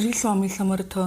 श्री स्वामी समर्थ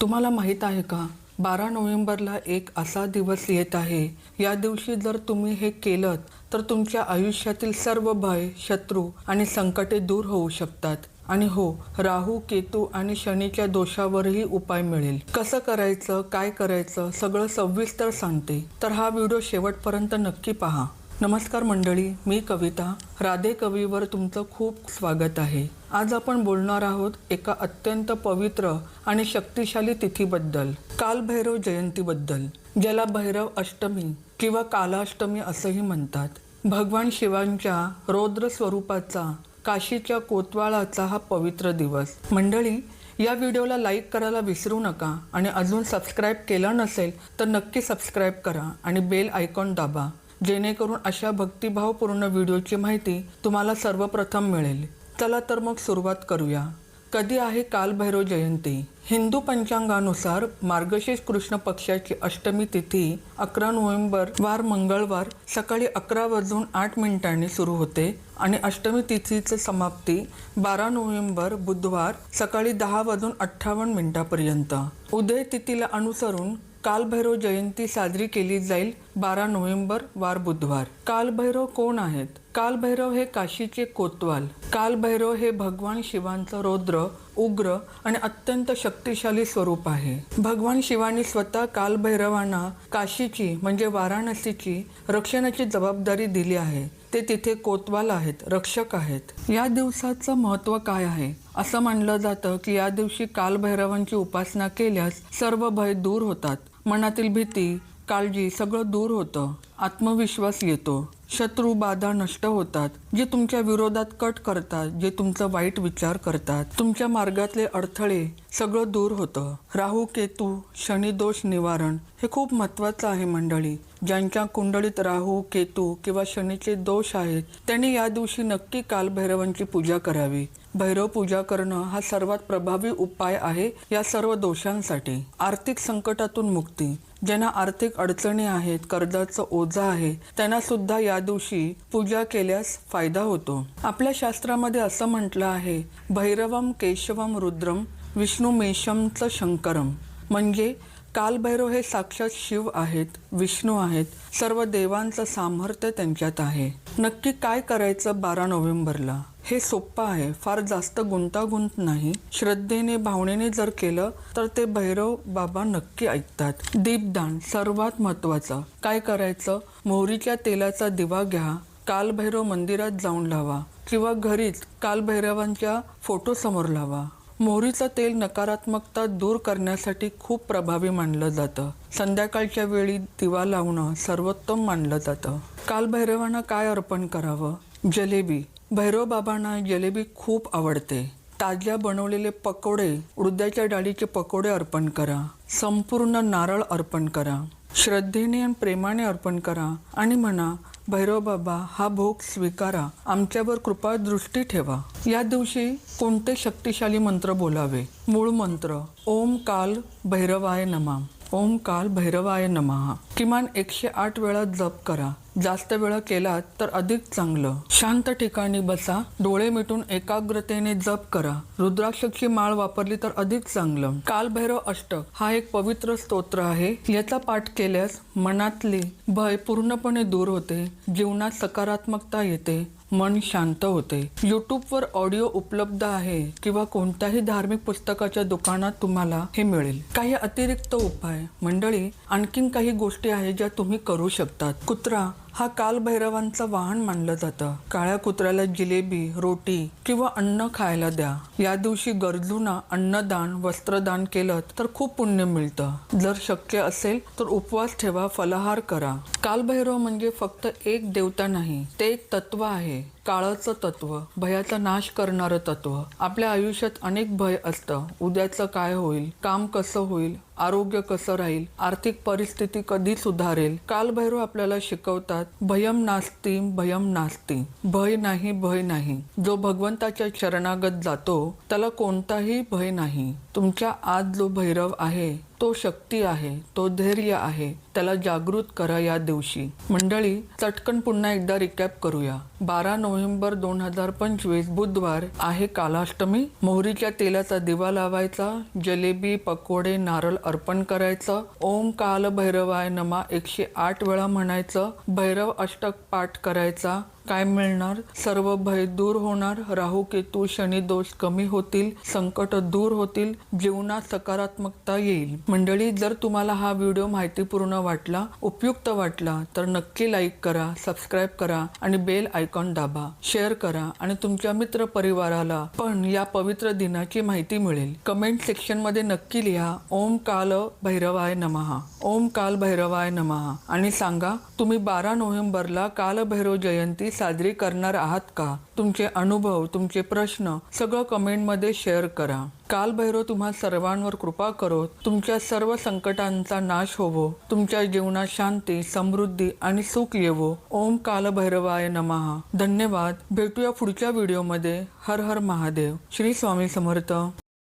तुम्हाला माहीत आहे का? बारा नोव्हेंबरला एक असा दिवस येत आहे. या दिवशी जर तुम्ही हे केलं तर तुमच्या आयुष्यातील सर्व भय शत्रू आणि संकटे दूर होऊ शकतात. आणि हो राहू केतू आणि शनीच्या दोषावरही उपाय मिळेल. कसं करायचं काय करायचं सगळं सविस्तर सांगते. तर हा व्हिडिओ शेवटपर्यंत नक्की पहा. नमस्कार मंडळी मी कविता. राधे कवीवर तुमचं खूप स्वागत आहे. आज आपण बोलणार आहोत एका अत्यंत पवित्र आणि शक्तिशाली तिथीबद्दल कालभैरव जयंतीबद्दल ज्याला भैरव अष्टमी किंवा कालाष्टमी असंही म्हणतात. भगवान शिवांच्या रौद्र स्वरूपाचा काशीच्या कोतवाळाचा हा पवित्र दिवस. मंडळी या व्हिडिओला लाईक करायला विसरू नका आणि अजून सबस्क्राईब केलं नसेल तर नक्की सबस्क्राईब करा आणि बेल आयकॉन दाबा. जेणेकरून अशा भक्तिभावपूर्ण व्हिडिओची माहिती तुम्हाला सर्वप्रथम मिळेल. चला तर मग सुरुवात करूया. कधी आहे कालभैरव जयंती? हिंदू पंचांगानुसार मार्गशीर्ष कृष्ण पक्षाची अष्टमी तिथी अकरा नोव्हेंबर वार मंगळवार सकाळी अकरा वाजून आठ मिनिटांनी सुरू होते आणि अष्टमी तिथीचं समाप्ती बारा नोव्हेंबर बुधवार सकाळी दहा वाजून अठ्ठावन्न मिनिटापर्यंत. उदय तिथीला अनुसरून कालभैरव जयंती साजरी केली जाईल बारा नोव्हेंबर वार बुधवार. कालभैरव कोण आहेत? कालभैरव हे काशीचे कोतवाल. कालभैरव हे भगवान शिवांचं रौद्र उग्र आणि अत्यंत शक्तिशाली स्वरूप आहे. भगवान शिवानी स्वतः कालभैरवांना काशीची म्हणजे वाराणसीची रक्षणाची जबाबदारी दिली आहे. ते तिथे कोतवाल आहेत रक्षक आहेत. या दिवसाचं महत्त्व काय आहे? असं मानलं जातं की या दिवशी कालभैरवांची उपासना केल्यास सर्व भय दूर होतात. मनातील भीती काळजी सगळं दूर होतं. आत्मविश्वास येतो. शत्रू बाधा नष्ट होतात जे तुमच्या विरोधात कट करतात जे तुमचं वाईट विचार करतात. तुमच्या मार्गातले अडथळे सगळं दूर होतं. राहू केतू शनिदोष निवारण हे खूप महत्त्वाचं आहे मंडळी. ज्यांच्या कुंडलीत राहू केतू किंवा शनीचे दोष आहेत त्यांनी या दिवशी नक्की कालभैरवांची पूजा करावी. भैरव पूजा करणं हा सर्वात प्रभावी उपाय आहे या सर्व दोषांसाठी. आर्थिक संकटातून मुक्ती. ज्यांना आर्थिक अडचणी आहेत कर्जाचं ओझा आहे त्यांना सुद्धा या त्या दिवशी पूजा केल्यास फायदा होतो. आपल्या शास्त्रामध्ये असं म्हटलं आहे भैरवम केशवम रुद्रम विष्णू मेषमचं शंकरम म्हणजे कालभैरव हे साक्षात शिव आहेत विष्णू आहेत. सर्व देवांचं सामर्थ्य त्यांच्यात आहे. नक्की काय करायचं बारा नोव्हेंबरला? हे सोपं आहे. फार जास्त गुंतागुंत नाही. श्रद्धेने भावनेने जर केलं तर ते भैरव बाबा नक्की ऐकतात. दीपदान सर्वात महत्वाचं काय करायचं? मोहरीच्या तेलाचा दिवा घ्या. कालभैरव मंदिरात जाऊन लावा. किंवा घरीच कालभैरवांच्या फोटो समोर लावा. मोहरीचं तेल नकारात्मकता दूर करण्यासाठी खूप प्रभावी मानलं जातं. संध्याकाळच्या वेळी दिवा लावणं सर्वोत्तम मानलं जातं. कालभैरवांना काय अर्पण करावं? जलेबी. भैरव बाबांना जलेबी खूप आवडते. ताज्या बनवलेले पकोडे उडद्याच्या डाळीचे पकोडे अर्पण करा. संपूर्ण नारळ अर्पण करा. श्रद्धेने आणि प्रेमाने अर्पण करा आणि म्हणा भैरव बाबा हा भोग स्वीकारा. आमच्यावर कृपा दृष्टी ठेवा. या दिवशी कोणते शक्तिशाली मंत्र बोलावे? मूळ मंत्र ओम काल भैरवाय नमाम ओम काल भैरवाय नमः. किमान एकशे आठ वेळा जप करा. जास्त वेळा केलात तर अधिक चांगलं. शांत ठिकाणी बसा. डोळे मिटून एकाग्रतेने जप करा. रुद्राक्षची माळ वापरली तर अधिक चांगलं. कालभैरव अष्टक हा एक पवित्र स्तोत्र आहे. याचा पाठ केल्यास मनातली भय पूर्णपणे दूर होते. जीवनात सकारात्मकता येते. मन शांत होते. यूट्यूबवर ऑडिओ उपलब्ध आहे किंवा कोणत्याही धार्मिक पुस्तकाच्या दुकानात तुम्हाला हे मिळेल. काही अतिरिक्त उपाय. मंडळी आणखीन काही गोष्टी आहेत ज्या तुम्ही करू शकतात. कुत्रा हा कालभैरवांचं वाहन मानलं जातं. काळ्या कुत्र्याला जिलेबी रोटी किंवा अन्न खायला द्या. या दिवशी गरजूंना अन्नदान वस्त्रदान केलं तर खूप पुण्य मिळतं. जर शक्य असेल तर उपवास ठेवा फलाहार करा. कालभैरव म्हणजे फक्त एक देवता नाही ते एक तत्व आहे. काळाचं तत्व भयाचा नाश करणारं तत्व. आपल्या आयुष्यात अनेक भय असतं. उद्याचं काय होईल? काम कसं होईल? आरोग्य कसं राहील? आर्थिक परिस्थिती कधी सुधारेल? कालभैरव आपल्याला शिकवतात भयम नास्ती भयम नास्ती. भय नाही भय नाही. जो भगवंताच्या शरणागत जातो त्याला कोणताही भय नाही. तुमच्या आज जो भैरव आहे तो शक्ती आहे तो धैर्य आहे त्याला जागृत करा या दिवशी. मंडळी चटकन पुन्हा एकदा रिकॅप करूया. बारा नोव्हेंबर दोन हजार पंचवीस बुधवार आहे कालाष्टमी. मोहरीच्या तेलाचा दिवा लावायचा जलेबी पकोडे नारळ अर्पण करायचं. ओम काल भैरवाय नमा एकशे आठ वेळा म्हणायचं. भैरव अष्टक पाठ करायचा. काय मिळणार? सर्व भय दूर होणार. राहू केतू शनी दोष कमी होतील संकट दूर होतील जीवनात सकारात्मकता येईल. मंडळी जर तुम्हाला हा व्हिडिओ माहितीपूर्ण वाटला उपयुक्त वाटला तर नक्की लाईक करा सबस्क्राईब करा आणि बेल आयकॉन दाबा. शेअर करा आणि तुमच्या मित्र परिवाराला पण या पवित्र दिनाची माहिती मिळेल. कमेंट सेक्शनमध्ये नक्की लिहा ओम काल भैरवाय नमहा ओम काल भैरवाय नमहा आणि सांगा तुम्ही बारा नोव्हेंबरला कालभैरव जयंती साजरी करणार आहात का? तुमचे अनुभव तुमचे प्रश्न सगळं कमेंटमध्ये शेअर करा. कालभैरव तुम्हा सर्वांवर कृपा करो. तुमच्या सर्व संकटांचा नाश होवो. तुमच्या जीवनात शांती समृद्धी आणि सुख येवो. ओम कालभैरवाय नमहा धन्यवाद. भेटूया पुढच्या व्हिडिओमध्ये. हर हर महादेव. श्री स्वामी समर्थ.